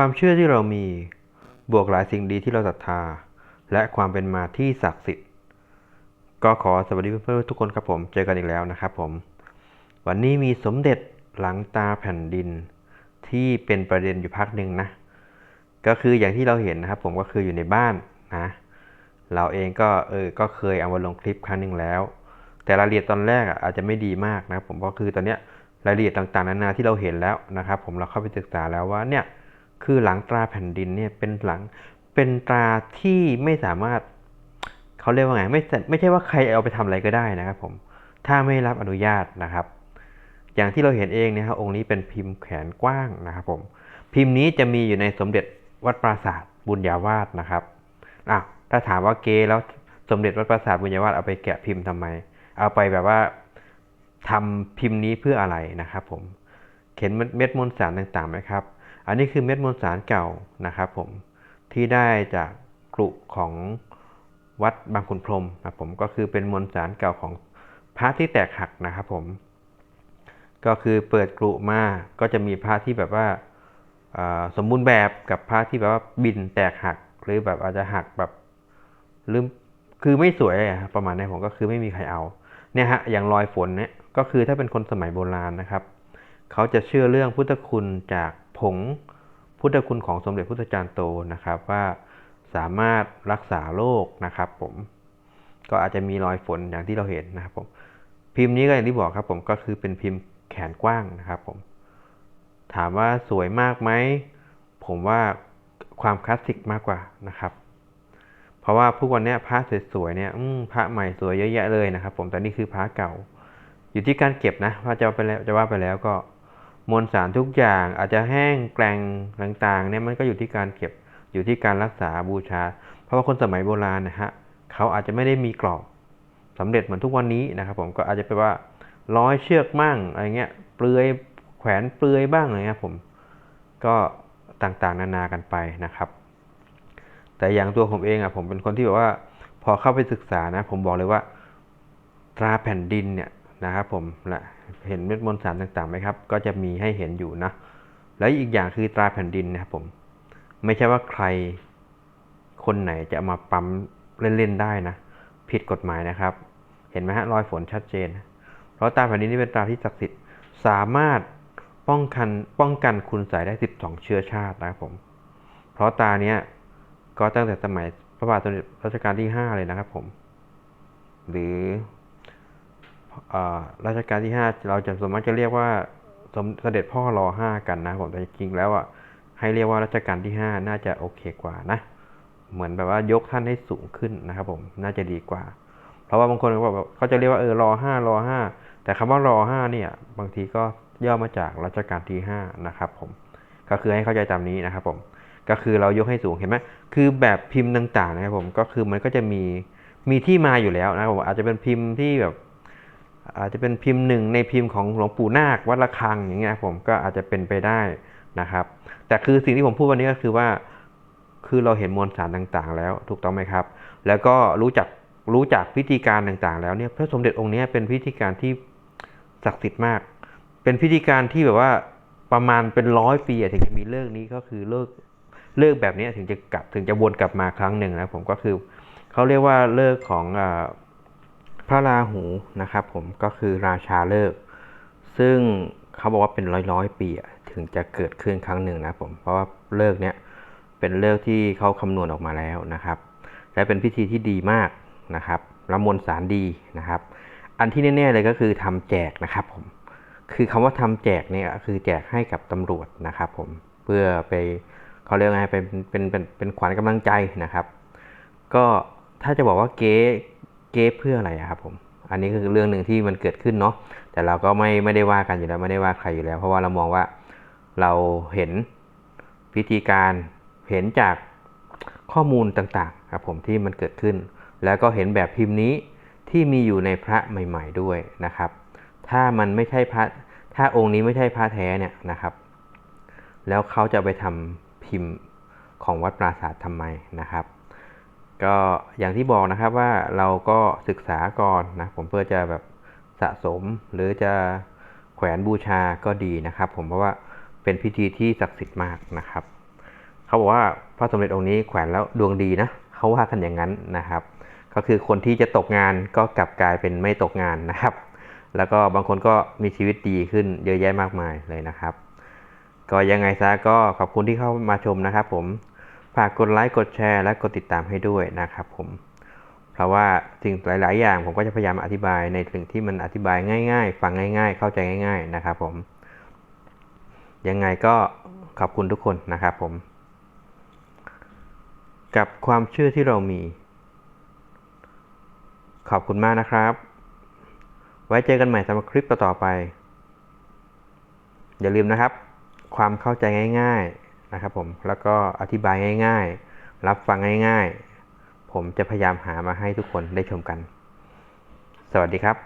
ความเชื่อที่เรามี บวกหลายสิ่งดีที่เราศรัทธา และความเป็นมาที่ศักดิ์สิทธิ์ ก็ขอสวัสดีเพื่อนๆทุกคนครับผม เจอกันอีกแล้วนะครับผม วันนี้มีสมเด็จหลังตาแผ่นดิน ที่เป็นประเด็นอยู่พักหนึ่งนะ ก็คืออย่างที่เราเห็นนะครับ ผมก็คืออยู่ในบ้านนะ เราเองก็เออ ก็เคยเอามาลงคลิปครั้งหนึ่งแล้ว แต่รายละเอียดตอนแรกอะอาจจะไม่ดีมากนะครับผมก็คือตอนเนี้ยรายละเอียดต่างๆนานาที่เราเห็นแล้วนะครับ ผมเราเข้าไปศึกษาแล้วว่าเนี่ย คือหลังตราแผ่นดินเนี่ยเป็นหลังเป็นตราที่ไม่สามารถเขาเรียกว่าไงไม่ไม่ใช่ว่าใครเอาไปทำอะไรก็ได้นะครับผมถ้าไม่รับอนุญาตนะครับ อย่างที่เราเห็นเองเนี่ยครับองค์นี้เป็นพิมพ์แขนกว้างนะครับผมพิมพ์นี้จะมีอยู่ในสมเด็จวัดปราสาทบุญญาวาสนะครับอะถ้าถามว่าเกแล้วสมเด็จวัดปราสาทบุญญาวาสเอาไปแกะพิมพ์ทำไม เอาไปแบบว่าทำพิมพ์นี้เพื่ออะไรนะครับผมเข็นเม็ดมวลสารต่างๆไหมครับ อันนี้คือเม็ดมวลสารเก่านะครับผมที่ได้จากกลุ่ของวัดบางขุนพรมนะผมก็คือเป็นมวลสารเก่าของพระที่แตกหักนะครับผมก็คือเปิดกลุ่มาก็จะมีพระที่แบบว่าสมบูรณ์แบบกับพระที่แบบว่าบินแตกหักหรือแบบอาจจะหักแบบหรือคือไม่สวยประมาณนี้ผมก็คือไม่มีใครเอาเนี่ยฮะอย่างรอยฝนเนี่ยก็คือถ้าเป็นคนสมัยโบราณนะครับ เขาจะเชื่อเรื่องพุทธคุณจาก ผงพุทธคุณของสมเด็จพุทธจารย์โตนะครับว่าสามารถรักษาโรคนะครับผมก็อาจจะมีรอยฝนอย่างที่เราเห็นนะครับผมพิมพ์นี้ก็อย่างที่บอกครับผมก็คือเป็นพิมพ์แขนกว้างนะครับผมถามว่าสวยมากไหมผมว่าความคลาสสิกมากกว่านะครับ เพราะว่าพวกวันนี้พระสวยๆเนี่ยพระใหม่สวยเยอะแยะเลยนะครับ ผมแต่นี่คือพระเก่า อยู่ที่การเก็บนะว่าจะไปแล้วจะว่าไปแล้วก็ มวลสารทุกอย่างอาจจะแห้งแกร่งต่างๆเนี่ยมันก็อยู่ที่การเก็บอยู่ที่การรักษาบูชา เพราะว่าคนสมัยโบราณนะฮะเขาอาจจะไม่ได้มีกรอบสำเร็จเหมือนทุกวันนี้นะครับผมก็อาจจะเป็นว่าร้อยเชือกมั่งอะไรเงี้ยเปลือยแขวนเปลือยบ้างอะไรเงี้ยผมก็ต่างๆ นานากันไปนะครับ แต่อย่างตัวผมเองอะผมเป็นคนที่แบบว่า พอเข้าไปศึกษานะ ผมบอกเลยว่า ตราแผ่นดินเนี่ย นะครับผมและเห็นเม็ดมวลสารต่างๆไหมครับ ก็จะมีให้เห็นอยู่นะ แล้วอีกอย่างคือตราแผ่นดินนะครับผม ไม่ใช่ว่าใครคนไหนจะมาปั๊มเล่นๆได้นะ ผิดกฎหมายนะครับ เห็นไหมฮะรอยฝนชัดเจน เพราะตราแผ่นดินนี่เป็นตราที่ศักดิ์สิทธิ์ สามารถป้องกันป้องกันคุณใส่ได้ 12 เชื้อชาตินะครับผม เพราะตาเนี้ยก็ตั้งแต่สมัยพระบาทสมเด็จรัชกาลที่ 5 เลยนะครับผม หรือ รัชกาลที่ 5 เราจะสมมติจะเรียกว่าสมเสด็จพ่อรอห้ากันนะครับผมแต่จริงแล้วอะให้เรียกว่ารัชกาลที่ 5 น่าจะโอเคกว่านะ เหมือนแบบว่ายกท่านให้สูงขึ้นนะครับผมน่าจะดีกว่า เพราะว่าบางคนเขาบอกเขาจะเรียกว่าเออรอห้ารอห้าแต่คำว่ารอห้าเนี่ย บางทีก็ย่อมาจากรัชกาลที่ห้านะครับผมก็คือให้เข้าใจตามนี้นะครับผมก็คือเรายกให้สูงเห็นไหมคือแบบพิมพ์ต่างๆนะครับผมก็คือมันก็จะมีมีที่มาอยู่แล้วนะครับผมอาจจะเป็นพิมพ์ที่แบบ อาจจะเป็นพิมพ์หนึ่งในพิมพ์ของหลวงปู่นาควัดระฆังอย่างเงี้ยผมก็อาจจะเป็นไปได้นะครับ แต่คือสิ่งที่ผมพูดวันนี้ก็คือว่าคือเราเห็นมวลสารต่างๆ แล้วถูกต้องไหมครับ แล้วก็รู้จักรู้จักพิธีการต่างๆ แล้วเนี่ยพระสมเด็จองค์นี้เป็นพิธีการที่ศักดิ์สิทธิ์มาก เป็นพิธีการที่แบบว่าประมาณเป็นร้อยปีถึงจะมีเลิกนี้ก็คือเลิกเลิกแบบนี้ถึงจะกลับถึงจะวนกลับมาครั้งหนึ่งนะผมก็คือเขาเรียกว่าเลิกของอ พระราหูนะครับผมก็คือราชาเลิก ซึ่งเขาบอกว่าเป็นร้อยร้อยปีถึงจะเกิดขึ้นครั้งหนึ่งนะผมเพราะว่าเลิกเนี้ยเป็นเลิกที่เขาคำนวณออกมาแล้วนะครับ และเป็นพิธีที่ดีมากนะครับละมวลสารดีนะครับ อันที่แน่ๆเลยก็คือทำแจกนะครับผมคือคำว่าทำแจกเนี่ยคือแจกให้กับตำรวจนะครับผมเพื่อไปเขาเรียกไงเป็นเป็นเป็นเป็นขวัญกำลังใจนะครับ ก็ถ้าจะบอกว่าเก๊ เก๊เพื่ออะไรครับผม อันนี้คือเรื่องหนึ่งที่มันเกิดขึ้นเนาะ แต่เราก็ไม่ไม่ได้ว่ากันอยู่แล้วไม่ได้ว่าใครอยู่แล้ว เพราะว่าเรามองว่าเราเห็นพิธีการเห็นจากข้อมูลต่างๆครับผมที่มันเกิดขึ้น แล้วก็เห็นแบบพิมพ์นี้ที่มีอยู่ในพระใหม่ ๆด้วยนะครับ ถ้ามันไม่ใช่พระถ้าองค์นี้ไม่ใช่พระแท้เนี่ยนะครับ แล้วเขาจะไปทำพิมพ์ของวัดปราสาททำไมนะครับ ก็อย่างที่บอกนะครับว่าเราก็ศึกษาก่อนนะผมเพื่อจะแบบสะสมหรือจะแขวนบูชาก็ดีนะครับ ผมเพราะว่าเป็นพิธีที่ศักดิ์สิทธิ์มากนะครับ เขาบอกว่าพระสมเด็จองค์นี้แขวนแล้วดวงดีนะเขาว่ากันอย่างนั้นนะครับ ก็คือคนที่จะตกงานก็กลับกลายเป็นไม่ตกงานนะครับ แล้วก็บางคนก็มีชีวิตดีขึ้นเยอะแยะมากมายเลยนะครับ ก็ยังไงซะก็ขอบคุณที่เข้ามาชมนะครับ ผม ฝากกดไลค์กดแชร์และกดติดตามให้ด้วยนะครับผม เพราะว่าสิ่งหลาย ๆ อย่างผมก็จะพยายามอธิบายในสิ่งที่มันอธิบายง่าย ๆ ฟังง่าย ๆ เข้าใจง่าย ๆ นะครับผม ยังไงก็ขอบคุณทุกคนนะครับผม กับความเชื่อที่เรามี ขอบคุณมากนะครับ ไว้เจอกันใหม่สำหรับคลิปต่อๆไป อย่าลืมนะครับ ความเข้าใจง่าย ๆ นะครับผม แล้วก็อธิบายง่าย ๆ รับฟังง่าย ๆ ผมจะพยายามหามาให้ทุกคนได้ชมกัน สวัสดีครับ